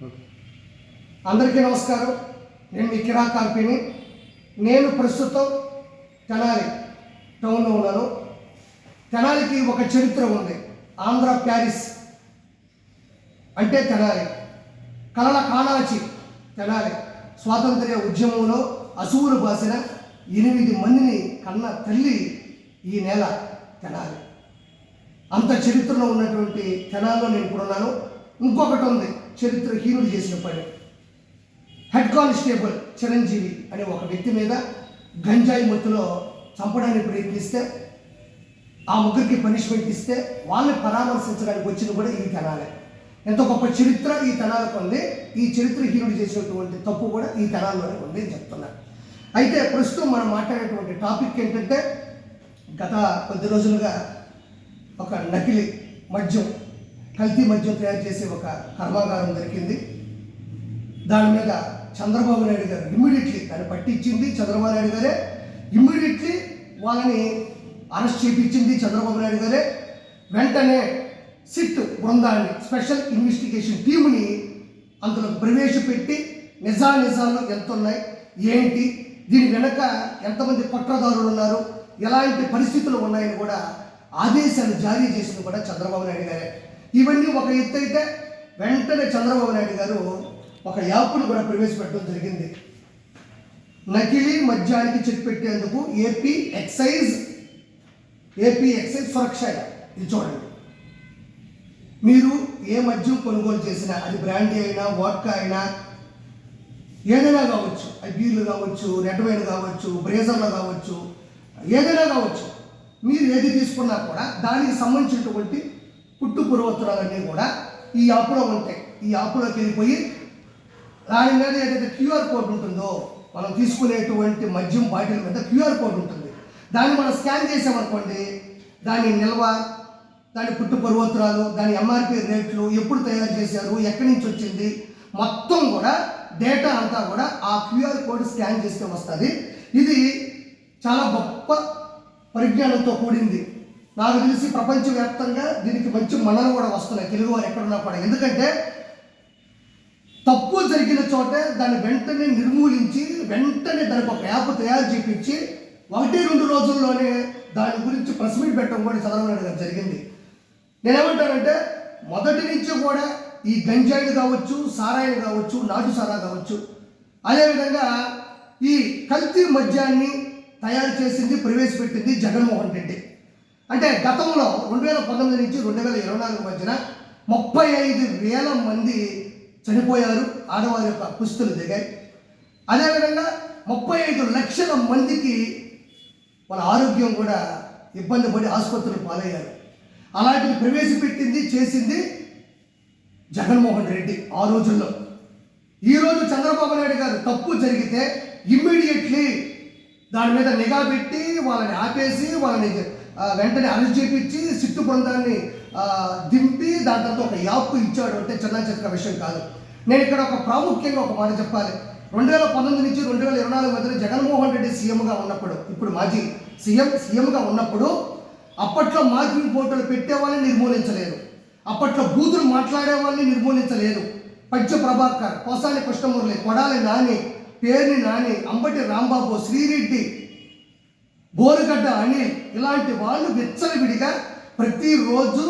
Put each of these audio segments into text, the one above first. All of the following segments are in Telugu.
అందరికీ నమస్కారం. నేను మీ కిరా కంపెనీ నేను ప్రస్తుతం తెనాలి టౌన్లో ఉన్నాను. తెనాలికి ఒక చరిత్ర ఉంది. ఆంధ్ర ప్యారిస్ అంటే తెనాలి. కలల కాణాచి తెనాలి. స్వాతంత్ర్య ఉద్యమంలో అసువులు బాసిన ఎనిమిది మందిని కన్న తల్లి ఈ నేల తెనాలి. అంత చరిత్రలో ఉన్నటువంటి తెనాల్లో నేను ఇప్పుడున్నాను. ఇంకొకటి ఉంది. చరిత్రహీనుడు చేసిన పని. హెడ్ కానిస్టేబుల్ చిరంజీవి అనే ఒక వ్యక్తి మీద గంజాయి మత్తులో చంపడానికి ప్రయత్నిస్తే ఆ ముగ్గురికి పనిష్మెంట్ ఇస్తే వాళ్ళని పరామర్శించడానికి వచ్చింది కూడా ఈ తెనాలే. ఎంత గొప్ప చరిత్ర ఈ తెనాలకు ఉంది. ఈ చరిత్రహీనుడు చేసినటువంటి తప్పు కూడా ఈ తెనాల్లోనే ఉంది అని చెప్తున్నారు అయితే ప్రస్తుతం మనం మాట్లాడేటువంటి టాపిక్ ఏంటంటే గత కొద్ది రోజులుగా ఒక నకిలీ మద్యం కల్తీ మద్యం తయారు చేసే ఒక కర్మాగారం దొరికింది. దాని మీద చంద్రబాబు నాయుడు గారు ఇమ్మీడియట్లీ దాన్ని పట్టించింది. చంద్రబాబు నాయుడు గారే ఇమ్మీడియట్లీ వాళ్ళని అరెస్ట్ చేయించింది చంద్రబాబు నాయుడు గారే. వెంటనే సిట్ బృందాన్ని స్పెషల్ ఇన్వెస్టిగేషన్ టీముని అందులో ప్రవేశపెట్టి నిజా నిజాలు ఎంత ఉన్నాయి ఏంటి? దీని వెనక ఎంతమంది కుట్రదారులు ఉన్నారు? ఎలాంటి పరిస్థితులు ఉన్నాయని కూడా ఆదేశాలు జారీ చేసింది కూడా చంద్రబాబు నాయుడు గారే. ఇవన్నీ ఒక ఎత్తు అయితే వెంటనే చంద్రబాబు నాయుడు గారు ఒక యాప్ను కూడా ప్రవేశపెట్టడం జరిగింది. నకిలీ మద్యానికి చెక్ పెట్టేందుకు AP excise AP excise Suraksha ఇది చూడండి. మీరు ఏ మద్యం కొనుగోలు చేసినా అది బ్రాండీ అయినా వాట్కా అయినా ఏదైనా కావచ్చు అది బీర్లు కావచ్చు రెడ్ వైన్ కావచ్చు బ్రేజర్లు కావచ్చు ఏదైనా కావచ్చు మీరు ఏది తీసుకున్నా కూడా దానికి సంబంధించినటువంటి పుట్టు పూర్వోత్తరాలన్నీ కూడా ఈ యాప్లో ఉంటాయి ఈ యాప్లోకి వెళ్ళిపోయి దాని ఏదైతే క్యూఆర్ కోడ్ ఉంటుందో మనం తీసుకునేటువంటి మద్యం బాటిల్ మీద క్యూఆర్ కోడ్ ఉంటుంది. దాన్ని మనం స్కాన్ చేసామనుకోండి దాని నిల్వ దాని పుట్టు పూర్వోత్తరాలు దాని ఎంఆర్పి రేట్లు ఎప్పుడు తయారు చేశారు ఎక్కడి నుంచి వచ్చింది మొత్తం కూడా డేటా అంతా కూడా ఆ క్యూఆర్ కోడ్ స్కాన్ చేస్తే వస్తుంది. ఇది చాలా గొప్ప పరిజ్ఞానంతో కూడింది. నాకు తెలిసి ప్రపంచవ్యాప్తంగా దీనికి మంచి మనలు కూడా వస్తున్నాయి. తెలుగు వారు ఎక్కడున్నా కూడా. ఎందుకంటే తప్పు జరిగిన చోటే దాన్ని వెంటనే నిర్మూలించి వెంటనే దానికి ఒక యాప్ తయారు చేపించి ఒకటి రెండు రోజుల్లోనే దాని గురించి ప్రెస్ మీట్ పెట్టడం కూడా చంద్రబాబు నాయుడు గారు జరిగింది. నేనేమంటానంటే మొదటి నుంచి కూడా ఈ గంజాయిలు కావచ్చు సారాయిలు కావచ్చు నాటు సారా కావచ్చు అదేవిధంగా ఈ కల్తీ మద్యాన్ని తయారు చేసింది ప్రవేశపెట్టింది జగన్మోహన్ రెడ్డి. అంటే గతంలో రెండు వేల పంతొమ్మిది నుంచి రెండు వేల ఇరవై నాలుగు మధ్యన ముప్పై ఐదు వేల మంది చనిపోయారు ఆడవారి యొక్క కుస్తులు దిగాయి. అదేవిధంగా ముప్పై ఐదు లక్షల మందికి వాళ్ళ ఆరోగ్యం కూడా ఇబ్బంది పడి ఆసుపత్రులు పాలయ్యారు. అలాంటివి ప్రవేశపెట్టింది చేసింది జగన్మోహన్ రెడ్డి ఆ రోజుల్లో. ఈరోజు చంద్రబాబు నాయుడు గారు తప్పు జరిగితే ఇమ్మీడియట్లీ దాని మీద నిఘా పెట్టి వాళ్ళని ఆపేసి వాళ్ళని వెంటనే అరెస్ట్ చేపించి సిట్టు బృందాన్ని దింపి దాని తర్వాత ఒక యాప్ ఇచ్చాడు అంటే చిన్న చిన్న విషయం కాదు. నేను ఇక్కడ ఒక ప్రాముఖ్యంగా ఒక మాట చెప్పాలి. రెండు వేల పంతొమ్మిది నుంచి రెండు వేల ఇరవై నాలుగు మధ్యలో జగన్మోహన్ రెడ్డి సీఎంగా ఉన్నప్పుడు ఇప్పుడు మాజీ సీఎం సీఎంగా ఉన్నప్పుడు అప్పట్లో మార్కింగ్ ఫోటోలు పెట్టేవాళ్ళని నిర్మూలించలేదు. అప్పట్లో బూతులు మాట్లాడే వాళ్ళని నిర్మూలించలేదు. పంచ ప్రభాకర్ పోసాని కృష్ణమురళి కొడాలి నాని పేర్ని నాని అంబటి రాంబాబు శ్రీరెడ్డి బోరుగడ్డ అనే ఇలాంటి వాళ్ళు విచ్చలవిడిగా ప్రతిరోజు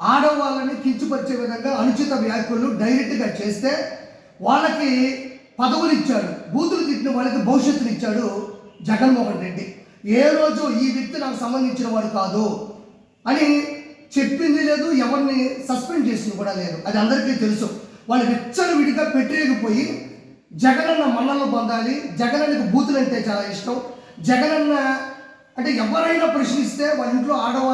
ఆడవాళ్ళని కించుపరిచే విధంగా అనుచిత వ్యాఖ్యలు డైరెక్ట్గా చేస్తే వాళ్ళకి పదవులు ఇచ్చాడు బూతులు తిట్టిన వాళ్ళకి భవిష్యత్తుని ఇచ్చాడు జగన్మోహన్ రెడ్డి. ఏ రోజు ఈ వ్యక్తి నాకు సంబంధించిన వాడు కాదు అని చెప్పింది లేదు ఎవరిని సస్పెండ్ చేసింది కూడా లేదు. అది అందరికీ తెలుసు. వాళ్ళు విచ్చలు విడిగా పెట్టలేకపోయి జగనన్న మన్నలు పొందాలి జగనన్నకు బూతులు అంటే చాలా ఇష్టం జగనన్న అంటే ఎవరైనా ప్రశ్నిస్తే వాళ్ళ ఇంట్లో ఆడవాళ్ళు